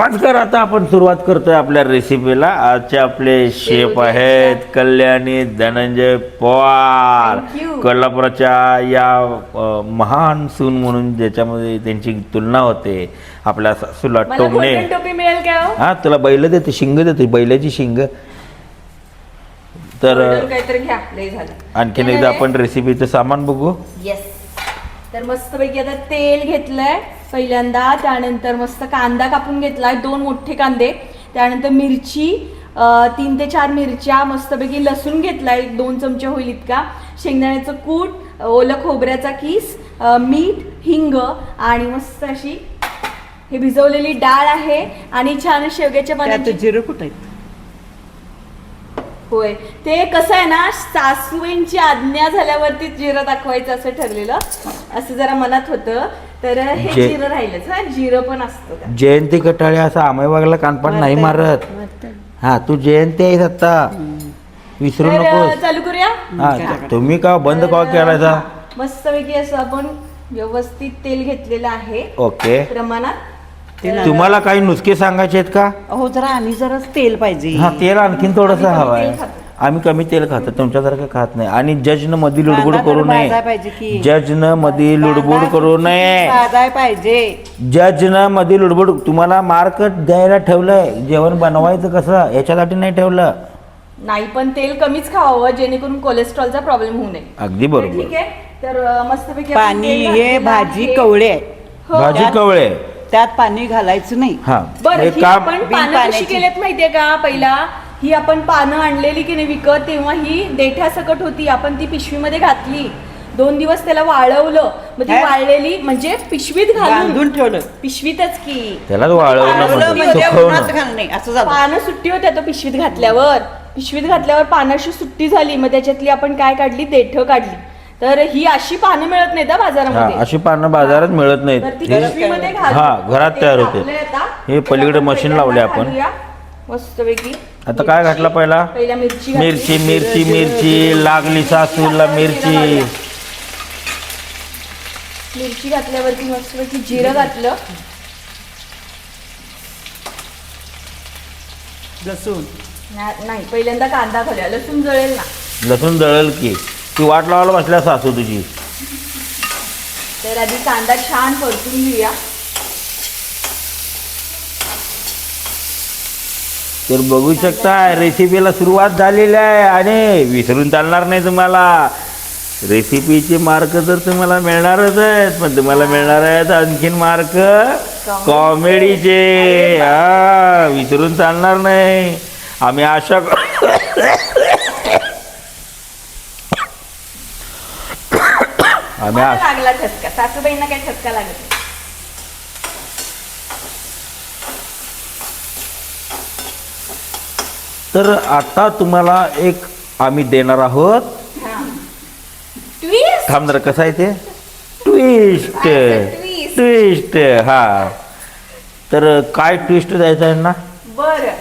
नमस्कार आता आपण सुरुवात करतोय आपल्या रेसिपीला आजचे आपले शेफ आहेत कल्याणी धनंजय पवार. कोल्हापुराच्या या महान सून म्हणून ज्याच्यामध्ये त्यांची तुलना होते आपल्या सासूला टोमणे हो? हा तुला बैल देते शिंग देते बैलाची शिंग. तर आणखीन एकदा आपण रेसिपीचं सामान बघू. येस तर मस्तपैकी आता तेल घेतलंय पहिल्यांदा त्यानंतर मस्त कांदा कापून घेतलाय दोन मोठे कांदे. त्यानंतर मिरची तीन ते चार मिरच्या मस्तपैकी लसूण घेतलाय दोन चमचे होईल इतका. शेंगदाण्याचं कूट ओलं खोबऱ्याचा किस मीठ हिंग आणि मस्त अशी हे भिजवलेली डाळ आहे आणि छान शेवग्याच्या पाण्याची जिरं कुठं होय. ते कसं आहे ना सासूबाईंची आज्ञा झाल्यावरती जिरं दाखवायचं असं ठरलेलं. असं जरा मनात होतं. तर हे जे- जिरं राहिलंच. हा जिरं पण असतं त्यात. जयंती कटाळे असं आमाईबागला कानपाट नाही मारत. हा तू जयंती आहेस आता विसरू तर नकोस. चालू करूया? हा तुम्ही का बंद का केलायचा मस्तपैकी असं आपण व्यवस्थित तेल घेतलेलं आहे. ओके. प्रमाणात. तुम्हाला काही नुसके सांगायचे आहेत का? हो जरा आणि जरा तेल पाहिजे. हा तेल आणखीन थोडस हवं आहे. तेल खातो. आम्ही कमी तेल खातो तुमच्यासारखं खात नाही. आणि जजनमध्ये लुडबुड करू नये. पाहिजे की. जजनमध्ये लुडबुड करू नये. पाहिजे. जजनमध्ये लुडबुड तुम्हाला मार्क द्यायला ठेवलंय. जेवण बनवायचं कसं? याच्यासाठी नाही ठेवलं. नाही पण तेल कमीच खावावं जेणेकरून कोलेस्ट्रॉलचा प्रॉब्लेम होऊ नये. अगदी बरोबर. ठीक आहे. तर मस्तपैकी आपण पाणी हे भाजी. कवळे आहे हो. भाजी त्यात- कवळे. त्यात पाणी घालायचं नाही. हा. बरं हे ही काम आपण बिन पानं कशी पाण्याची. केलेत माहितीये का? पहिला ही आपण पानं आणलेली की नाही विकत तेव्हा ही देठ्या सकट होती. आपण ती पिशवीमध्ये घातली. दोन दिवस त्याला वाळवलं. मग ती हे? वाळलेली म्हणजे पिशवीत घालून. बांधून ठेवलं. पिशवीतच की. वाळवणं वाळवलं म्हणतात म्हणजे उन्हात सुकवणं घालणं नाही. असं झालं. पानं सुट्टी होत्या तो पिशवीत घातल्यावर. पिशवीत घातल्यावर पानाशी सुट्टी झाली. मग त्याच्यातली आपण काय काढली? देठ काढली. तर ही अशी पानं मिळत नाहीत हा हा बाजारामध्ये अशी पानं बाजारात मिळत नाहीत. तर ती हे पिशवीमध्ये घालून हा, घरात ते तयार होते. टाकलंय आता. हे. पलीकडे मशीन पहिल्यांदा लावले आपण. घालूया. मस्तपैकी. आता काय घातलं पहिला? पहिला मिरची घातली. मिरची मिरची मिरची लागली सासूला मिरची. मिरची घातल्यावरती मस्तपैकी जिरं घातलं. लसूण. ना- नाही पहिल्यांदा कांदा घालूया. लसूण जळेल ना. लसूण जळल की. ती वाट लावायला बसल्या सासू तुझी. तर आधी कांदा छान परतून घेऊया. तर बघू शकता रेसिपीला सुरुवात झालेली आहे आणि विसरून चालणार नाही तुम्हाला. रेसिपीचे मार्क तर तुम्हाला मिळणारच आहेत पण तुम्हाला मिळणार आहेत आणखीन मार्क कॉमेडीचे हा विसरून चालणार नाही. आम्ही आशा आम्ही मला आश- लागला ठसका सासूबाईंना काय ठसका लागत नाही. तर आता तुम्हाला एक आम्ही देणार आहोत. हा. Twist? थांब जरा कसं आहे ते? Twist twist. ट्विस्ट हा. तर काय ट्विस्ट द्यायचं आहे ना बरं.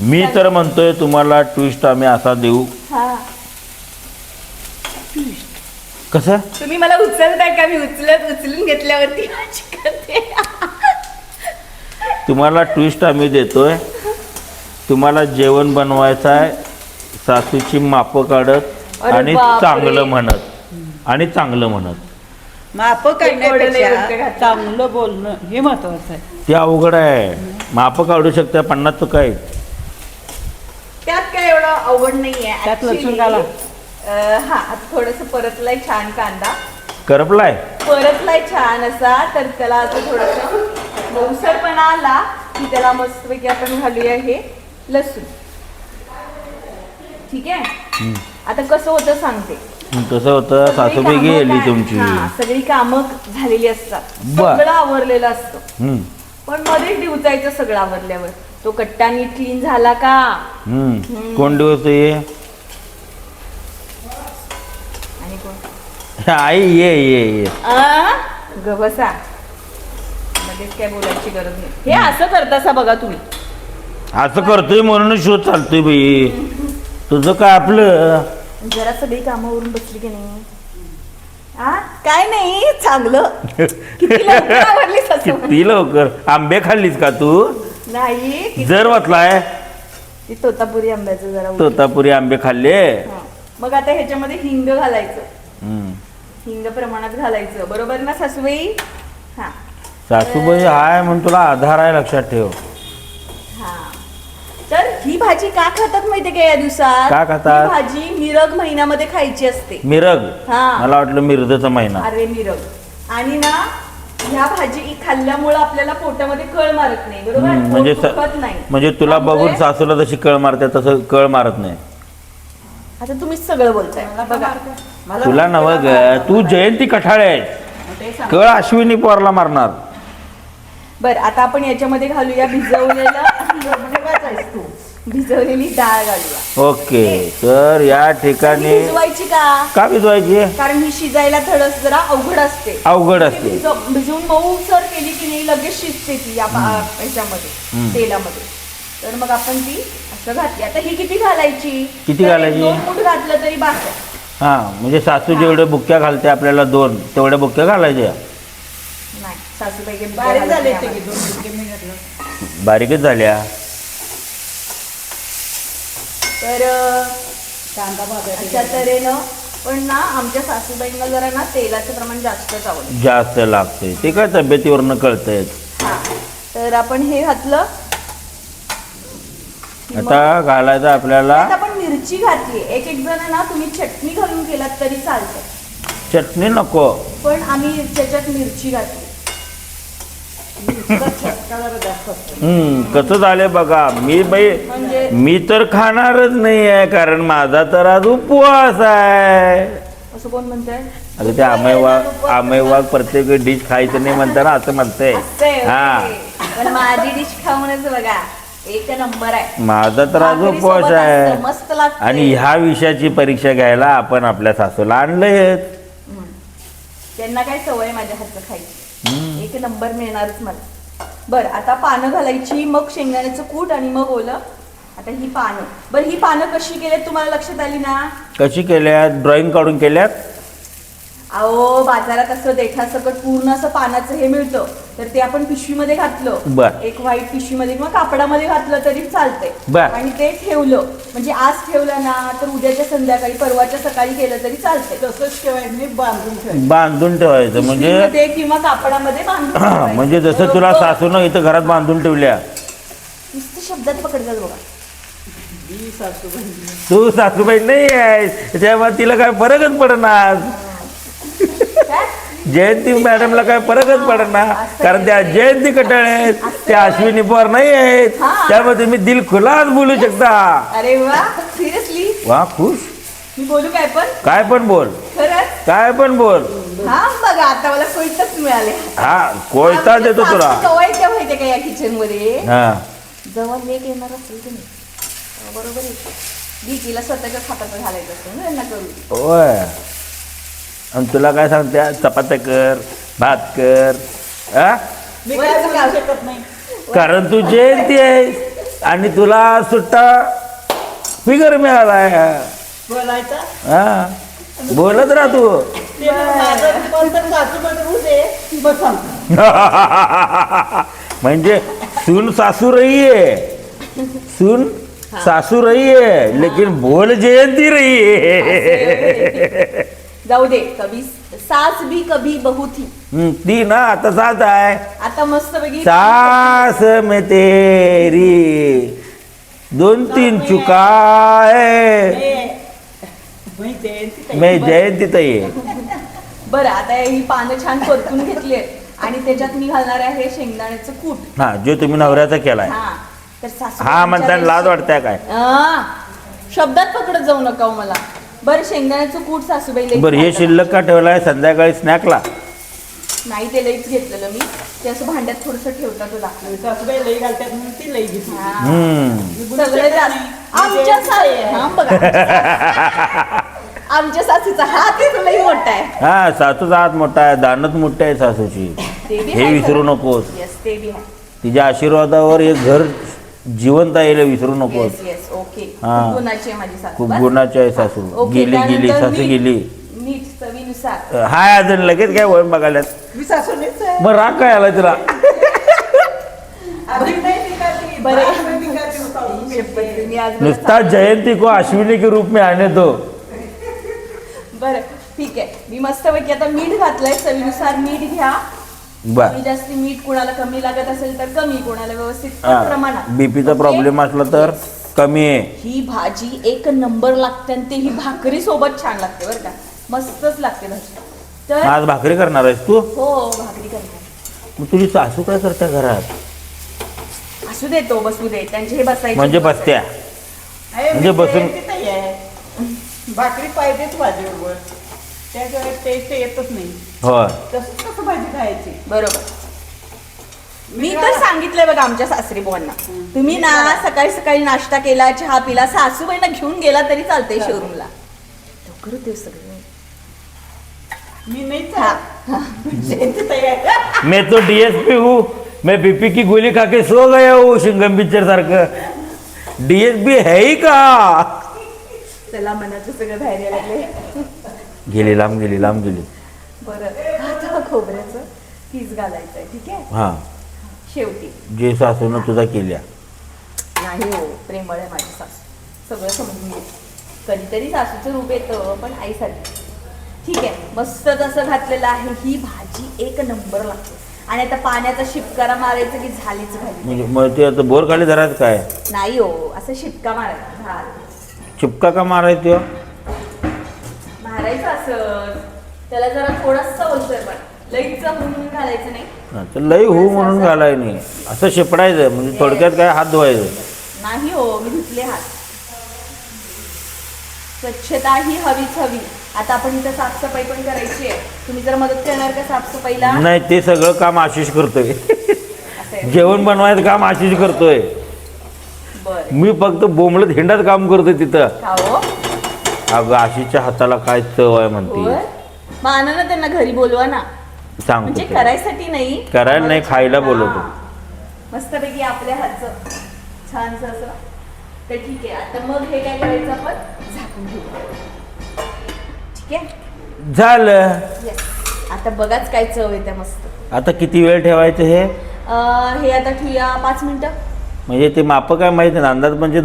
मी तर म्हणतोय तुम्हाला ट्विस्ट आम्ही असा देऊ. हा. कसं? तुम्ही मला उचलताय का? मी उचलत उचलून घेतल्यावरती करते. तुम्हाला ट्विस्ट आम्ही देतोय. तुम्हाला जेवण बनवायचं आहे सासूची मापं काढत अरे आणि बापरे. चांगलं म्हणत. आणि चांगलं म्हणत. माप नाही काढण्यापेक्षा. चांगलं बोलणं हे महत्वाचं आहे. ते अवघड आहे. मापं काढू शकता पन्नास चुका आहेत. त्यात काय एवढं अवघड नाहीये. त्यात लसूण घाला. हा आता थोडस परतलाय छान कांदा. करपलाय? परतलाय छान असा तर त्याला आता थोडस मऊसरपणा आला की त्याला मस्तपैकी आपण घालूया हे लसूण. ठीक आहे? आता कसं होतं सांगते. कसं होतं सासूबाई गेली तुमची. हा, सगळी कामं झालेली असतात. बर. सगळं आवरलेलं असतं. हम्म, पण मध्येच डिवचायचं सगळं आवरल्यावर. तो कट्टा नीट क्लीन झाला का? हम्म. कोण दिवस आणि कोण आई ये ये ये. आ? ग बसा. मध्येच काय बोलायची गरज नाही. हे असं करतासा बघा तुम्ही. असं करतोय म्हणून शोध चालतोय बाई. तुझं काय आपलं? जरा सगळी कामावरून बसली की नाही? हा काय नाही चांगलं. किती लवकर आवडली सासूबाई. किती लवकर? आंबे खाल्लीस का तू? नाही किती- जर वाचलाय. ती तोतापुरी आंब्याचं जरा. तोतापुरी आंबे खाल्ले. मग आता ह्याच्यामध्ये हिंग घालायचं. हम्म. हिंग प्रमाणात घालायचं. बरोबर ना सासूबाई? हा. सासूबाई हाय म्हणून तुला आधार आहे लक्षात ठेव. हा. तर ही भाजी का खातात माहितीये का या दिवसात? का खातात? ही भाजी मिरग महिन्यामध्ये खायची असते. मिरग? हा. मला वाटलं मिरजचा महिना. अरे मिरग. आणि ना ह्या भाजी खाल्ल्यामुळे आपल्याला पोटामध्ये कळ मारत नाही बरोबर? हम्म, म्हणजे पोट दुखत नाही. म्हणजे तुला त्यामुळे- बघून सासूला जशी कळ मारते तसं कळ मारत नाही. आता तुम्हीच सगळं बोलताय. बघा. तुला नव ग तू जयंती कठाळे आहेस. सांग. कळ अश्विनी पोरला मारणार. बर आता आपण याच्यामध्ये घालूया भिजवलेलं. म्हणजे तू. भिजवलेली डाळ घालूया. ओके तर या ठिकाणी भिजवायची का? का भिजवायची? कारण ही शिजायला थोडस जरा अवघड असते. अवघड ती असते. भिजव- भिजवून मऊ सर केली की नाही लगेच शिजते ती या पा- ह्याच्यामध्ये हम्म. तेलामध्ये. तर मग आपण ती असं घातली. आता ही किती घालायची? किती घालायची? दोन मूठ घातलं तरी बास आहे. हा म्हणजे सासू जेवढे बुक्क्या घालते आपल्याला दोन तेवढ्या बुक्क्या घालायच्या. नाही सासूबाई काही बारीक घालत झाले नाही ते की आम्हाला. दोन टक्के मी घातलं. बारीकच झाल्या. तर अं, कांदा अशा तऱ्हेनं पण ना आमच्या सासूबाईंना जरा ना तेलाचं प्रमाण जास्तच आवडतं. जास्त लागते ते काय तब्येतीवरनं कळतंय हा तर आपण हे घातलं. आता घालायचं आपल्याला आता मिरची घातली एक एक जण ना तुम्ही चटणी घालून केलात तरी चालतं चटणी नको. पण आम्ही त्याच्यात मिरची घातली. कसं झालंय बघा मी बाई म्हणजे? मी तर खाणारच नाही आहे कारण माझा तर आज उपवास आहे. असं कोण म्हणतंय? अगं ते आमय वाघ आमय वाघ प्रत्येक डिश खायचं नाही म्हणताना असं म्हणतंय. हा. पण माझी डिश खाऊनच बघा. एक नंबर आहे. माझा तर आज भाकरी उपवास सोबत आहे. असतं, मस्त लागते आणि ह्या विषयाची परीक्षा घ्यायला आपण आपल्या सासूला आणलंय. हम्म. त्यांना काय सवय आहे माझ्या हातचं खायची? एक नंबर मिळणारच मला. बर आता पानं घालायची मग शेंगदाण्याचं कूट आणि मग ओलं. आता ही पानं. बरं ही पानं कशी केल्यात? तुम्हाला लक्षात आली ना? कशी केल्यात? ड्रॉइंग काढून केल्यात? अहो बाजारात असं देठासकट पूर्ण असं पानाचं हे मिळतं. तर ते आपण पिशवीमध्ये घातलं. बर. एक व्हाईट पिशवीमध्ये किंवा कापडामध्ये घातलं तरी चालतंय. बर. आणि ते ठेवलं. म्हणजे आज ठेवलं ना तर उद्याच्या संध्याकाळी परवाच्या सकाळी केलं तरी चालतंय. तसंच ठेवायचं नाही बांधून ठेवायचं. बांधून ठेवायचं. म्हणजे पिशवीमध्ये किंवा कापडामध्ये बांधून ठेवायचं. म्हणजे जसं तुला बरोबर. सासूनं इथं घरात बांधून ठेवल्या. नुसतं शब्दात पकडतात बघा. ही सासूबाई तू सासूबाई नाही आहेस. त्यामुळे तिला काय फरकच पडणार? जयंती मॅडमला काय फरकच पडणार कारण त्या जयंती कटाळे आहेत त्या अश्विनी पवार नाही आहेत. त्यामुळे तुम्ही दिल खुलास बोलू शकता. अरे वा सिरियसली वा खुश. मी बोलू काय पण? काय पण बोल. खरंच? काय पण बोल. हा बघा आता मला कोयताच मिळाले. हा कोयता देतो तुला. कवायच्या माहितीये का या किचनमध्ये हा. जेव्हा लेक येणार असेल बरोबर स्वतःच्या हाताचं घालायचं असतं ना करू होय. आणि तुला काय सांगते? चपात्या कर भात कर हा मी काय बोलू शकत नाही. कारण तू जयंती आहेस आणि तुला सुट्टा फिगर मिळालाय बोलायचा? हा. बोलत राह तू. ते मग माझं पण तर सासूबाई होऊ दे. मग सांगतो म्हणजे सून सासू रही है सून सासू रही है लेकिन बोल जयंती रही है जाऊ दे कभी सास भी कभी बहू थी. हम्म, ती ना आता साथ आहे. आता मस्त पैकी सास में तेरी दोन तीन चुका है. मी जयंती ताई. बरं आता ही पानं छान परतून घेतली आणि त्याच्यात मी घालणार आहे शेंगदाण्याचं कूट. हा जो तुम्ही नवऱ्याचा केलाय. हा तर सासू हा म्हणताना लाज वाटते काय? आ, शब्दात पकडत जाऊ नका हो मला. बरं शेंगदाण्याचं कूट सासूबाई लई बरं हे. शिल्लक का ठेवलाय संध्याकाळी स्नॅकला. नाही ते लईच घेतलेलं मी. ते असं भांड्यात थोडस ठेवता तुला सासूबाई लई घालतात म्हणून ती लई घेतली. हा. हम्म. सगळे जात आमच्या सासू हा, बघा. आमच्या सासूचा हात आहे तो लई मोठा आहे. हा सासूचा हात मोठा आहे दानत मोठी आहे सासूची. ते बी हे आहे विसरू खरं. नकोस. येस ते बी आहे. तिच्या आशीर्वादावर हे घर जिवंत आहे हे विसरू नकोस. Yes yes okay. हा. गुणाची आहे माझी सासू. खूप बस. गुणाची आहे सासू. ओके, गेली गेली त्यानंतर सासू गेली. मीठ चवीनुसार. हाय अजून लगेच काय वळण बघायला मी सासूनेच आहे. मग राग काय आला तुला? नाही बरं. बाहेर. मी आज नुसता जयंती को अश्विनी के रूप में आने दो. बरं ठीक आहे. मी मस्तपैकी आता मीठ घातलंय. चवीनुसार मीठ घ्या. बर. कमी जास्ती मीठ कोणाला कमी लागत असेल तर कमी कोणाला व्यवस्थित हा. प्रमाणात. बीपीचा ओके? प्रॉब्लेम असला तर? कमी आहे. ही भाजी एक नंबर लागते आणि ते ही भाकरी सोबत छान लागते बरं का. मस्तच लागते भाजी. तर आज भाकरी करणार आहेस तू? हो भाकरी करणार. मग तुझी सासू काय करते घरात? असू दे तो बसू दे. त्यांचे हे बसायचे. म्हणजे बसत्या. म्हणजे मी बसून- आहे. भाकरी पाहिजेच भाजीबरोबर त्याशिवाय टेस्ट येतच नाही. होय. तसंच कसं भाजी खायची? बरोबर. मी तर सांगितलंय बघा आमच्या सासरी बुवांना तुम्ही ना सकाळी सकाळी नाश्ता केला चहा पिला सासूबाईंना घेऊन गेला तरी चालतंय शोरूमला लवकर होते सगळे. मी हा. तो डीएसपी हूँ. मैं बीपी की गोली खा के सो गया हूँ शिंगम पिक्चर सारखं. डीएसपी है ही का चला मनाचं सगळं बाहेर यायला लागले गेली लांब गेली लांब गेली. बरं. आता खोबऱ्याचं पीस घालायचंय ठीक आहे? हा. शेवटी. जे सासून तुझा केल्या. नाही हो प्रेमळ आहे माझी सासू. सगळं समजून घे. कधीतरी सासूचं रूप येतं पण आईसाठी ठीक आहे मस्त तसं घातलेलं आहे ही भाजी एक नंबर लागते. आणि आता पाण्याचा शिपकारा मारायचं की झालीच भाजी. म्हणजे मग ते आता बोर खाली धरायचं काय? नाही हो असं शिपका मारायचा झालं. चिपका का मारायचं? मारायचं असं. त्याला जरा थोडासा ओलसर पण. लईच म्हणून घालायचं नाही. हा, तर लई हो म्हणून घालाय नाही. असं शिपडायचं म्हणजे थोडक्यात काय हात धुवायचं. नाही हो मी धुतले हात. स्वच्छता ही हवीच हवी. आता आपण इथं साफसफाई पण करायची आहे. तुम्ही जर मदत करणार का साफसफाईला? नाही ते सगळं काम आशिष करतोय. असं आहे. जेवण बनवायचं काम आशिष करतोय. बरं. मी फक्त बोंबलत हिंडात काम करतोय तिथं. का हो? अगं आशिषच्या हाताला काय चव आहे म्हणते. होय? मग आणा ना त्यांना घरी बोलवा ना. सांगतो म्हणजे. करायसाठी नाही करायला नाही, खायला बोलवतो. हा. मस्तपैकी आपल्या हातचं छानसं असं तर ठीक आहे आता मग हे काय करायचं आपण झाकून घेऊ ठीक आहे झालं. आता बघाच काय चव येते मस्त आता किती वेळ ठेवायचं हे अं, हे आता ठेवूया पाच मिनिटं म्हणजे ते माप काय माहिती ना अंदाज म्हणजे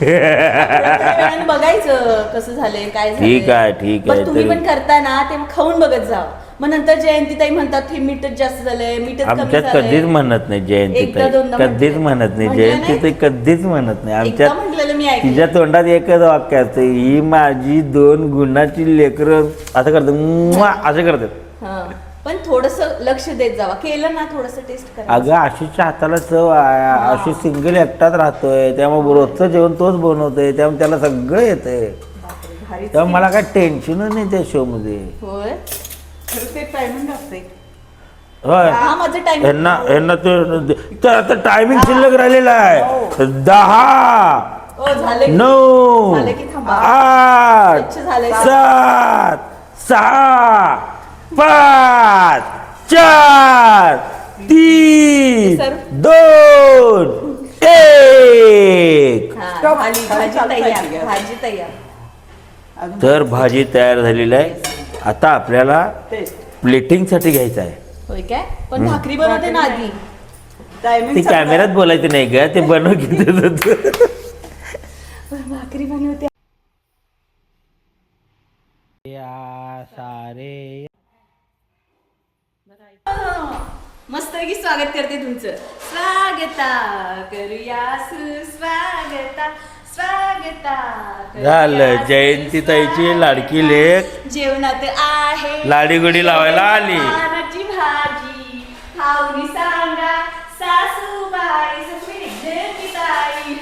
वेळाने बघायचं कसं झालंय काय. ठीक आहे, ठीक आहे. पण तुम्ही तरी- पण करता ना ते मग खाऊन बघत जा मग नंतर जयंतीताई म्हणतात हे मीठच जास्त झालंय मीठच कमी आमच्यात झालंय. कधीच म्हणत नाही जयंती दोनदा कधीच म्हटलंय. म्हणत नाही. म्हटलं जयंती नाही? ताई कधीच म्हणत नाही. एकदा आमच्यात म्हटलेलं मी ऐकलं. तिच्या तोंडात एकच वाक्य असतं ही माझी दोन गुणाची लेकरं. असं करतात. असं करतात. हं. पण थोडस लक्ष देत जावा. केलं ना थोडस टेस्ट करा अगं आशिषच्या हाताला चव आहे आशिष सिंगल एकटाच राहतोय. त्यामुळे रोजचं जेवण तोच बनवतोय. त्यामुळे त्याला सगळं येतंय. बापरे, भारीच त्यामुळे मला काय टेन्शन नाही त्या शो मध्ये. होय? ते टायमिंग असते. होय. हा माझं यांना यांना ते तर आता टायमिंग शिल्लक राहिलेला आहे. दहा हो झाले नऊ झाले की थांबा. आठ स्वच्छ. सात सहा पाच चार तीन सर. दोन एक. हा, भाजी तयार भाजी तयार. अजून तर भाजी तयार झालेली आहे. आता आपल्याला प्लेटिंगसाठी घ्यायचं आहे. होय काय? पण भाकरी बनवते ना आधी. ते टायमिंग कॅमेऱ्यात बोलायचं नाही का ते बनव किती पण भाकरी बनवते. सारे. मस्त की स्वागत करते तुमचं. स्वागता करूया सुस्वागता. झालं. जयंती ताईची लाडकी लेख. जेवणात आहे. लाडीगुडी लावायला आली. भाजी. खाऊनी सांगा सासूबाई ससुरी जयंतीताई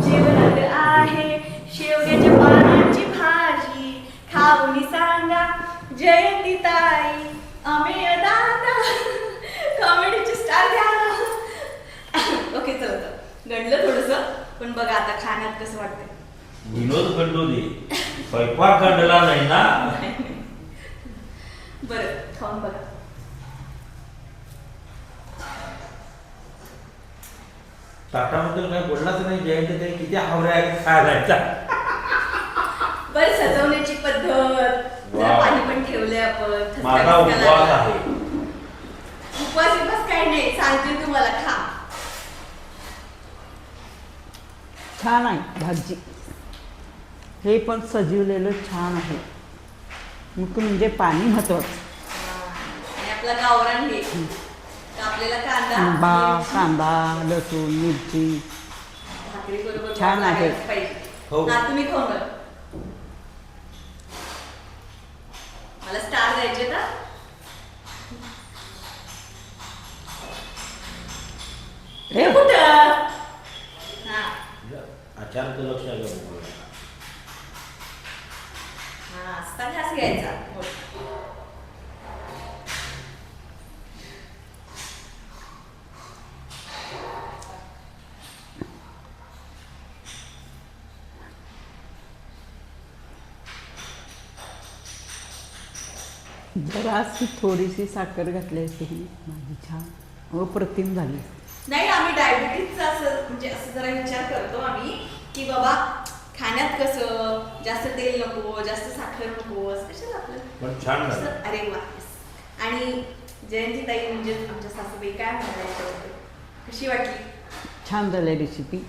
जेवणात आहे शेवग्याच्या पानाची भाजी. खाऊनी सांगा जयंतीताई अमेय दादा. कॉमेडीची स्टार घ्या. ओके चलतं घडलं थोडस. पण बघा आता खाण्यात कसं वाटतंय. विनोद खंडोली स्वयंपाक खंडला नाही ना? बरं खाऊन बघा. ताटाबद्दल काय बोललाच नाही जयंती ताई किती हावऱ्या आहेत खायला बरं सजवण्याची पद्धत वा, आपण ठसका माझा ठसका उपवास. आहे. उपवास उपवास काही नाही सांगते तुम्हाला खा छान आहे भाजी. हे पण सजवलेलं छान आहे. मुख्य म्हणजे पाणी महत्वाचं. आणि आपला गावरान हे. आपल्याला कांदा आंबा मिरची, कांदा लसूण मिरची. छान आहे. हो. हे कुठं? हा आचारचं लक्ष हा असता घास घ्यायचा जराशी थोडीशी साखर घातली असते ही भाजी छान अप्रतिम झाली नाही आम्ही डायबिटीजचा असं म्हणजे असं जरा विचार करतो आम्ही की बाबा खाण्यात कसं जास्त तेल नको जास्त साखर नको असं कशाला आपलं. पण छान झालं. असं- अरे वा. आणि जयंती ताई म्हणजे आमच्या सासूबाई काय याच्याबद्दल? कशी वाटली? छान झाली रेसिपी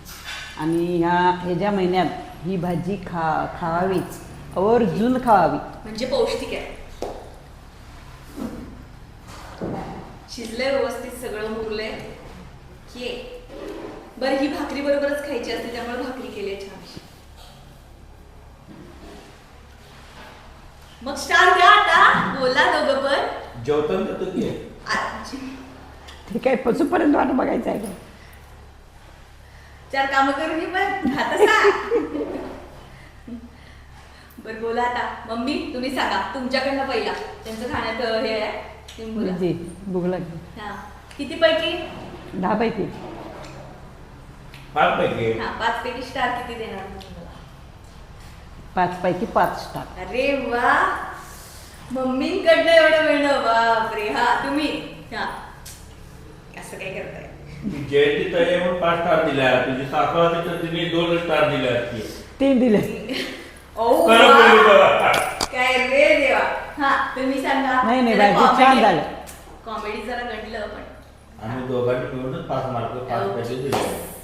आणि ह्या ह्याच्या महिन्यात ही भाजी खा खावावीच आवर्जून खावावी. म्हणजे पौष्टिक आहे. शिजलंय व्यवस्थित सगळं मुरलंय. ये. बरं ही भाकरी बरोबरच खायची असते त्यामुळे भाकरी केली छान. मग स्टार द्या आता बोला दोघं पण. जेवताना देतो की ते काय पशुपर्यंत वाट बघायचं आहे का? चार कामं करून मी पण बर बोला आता. मम्मी तुम्ही सांगा तुमच्याकडनं पहिला. त्यांचं खाण्यात हे आहे तुम्ही बोला जी भूक लागली. हा. किती पैकी? दहा पैकी. पाच पैकी. हा पाच पैकी स्टार किती देणार? पाच पैकी पाच स्टार अरे वा! मम्मींकडनं एवढं मिळणं बापरे! हा तुम्ही. हा. असं काय करताय? जयंती तळे म्हणून पाच स्टार दिल्या तुझी सासू होती तर तिने दोन स्टार दिल्या असती तीन दिले. खरं बघा. काय रे देवा! हा तुम्ही सांगा. नाही, नाही, छान झालं. कॉमेडी जरा घडलं पण आम्ही दोघांनी मिळूनच पाच मार्क पाच पैकी दिले.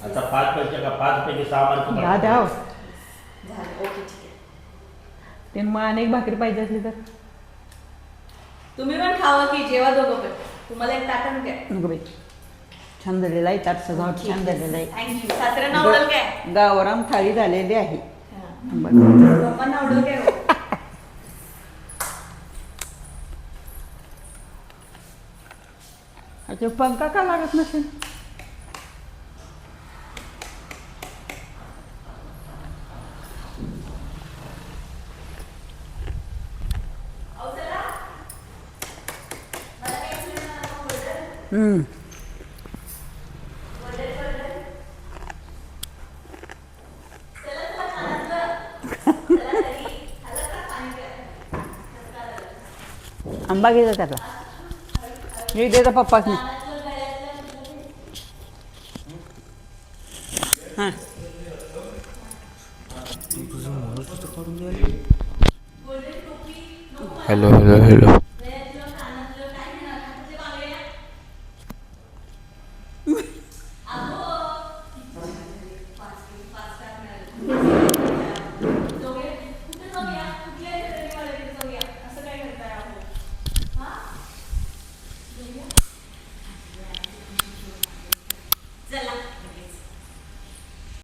आता पाच पैकी का? पाच पैकी सहा मार्क दहा द्या हो. झालं. ओके ठीक आहे. ते मग अनेक भाकरी पाहिजे असली तर. तुम्ही पण खावा की जेवा दोघं पण. तुम्हाला एक ताटण काय नको बाई. छान झालेला आहे ताट सजावट छान झालेलं आहे. थँक्यू सासऱ्यांना आवडेल काय? गावराम थाळी झालेली आहे. हा. बघ. पप्पांना आवडेल काय हो? अच्छा पंखा का लागत नसेल अहो, चला. मला काही सुचलं नाही, order. हम्म. Order, order. चला, चला, खानातलं. चला तरी. खाल्लं का पाणी प्या. आंबा घ्यायचा त्याचा हे देता पप्पासनी कानातलं, गळ्यातलं, हां golden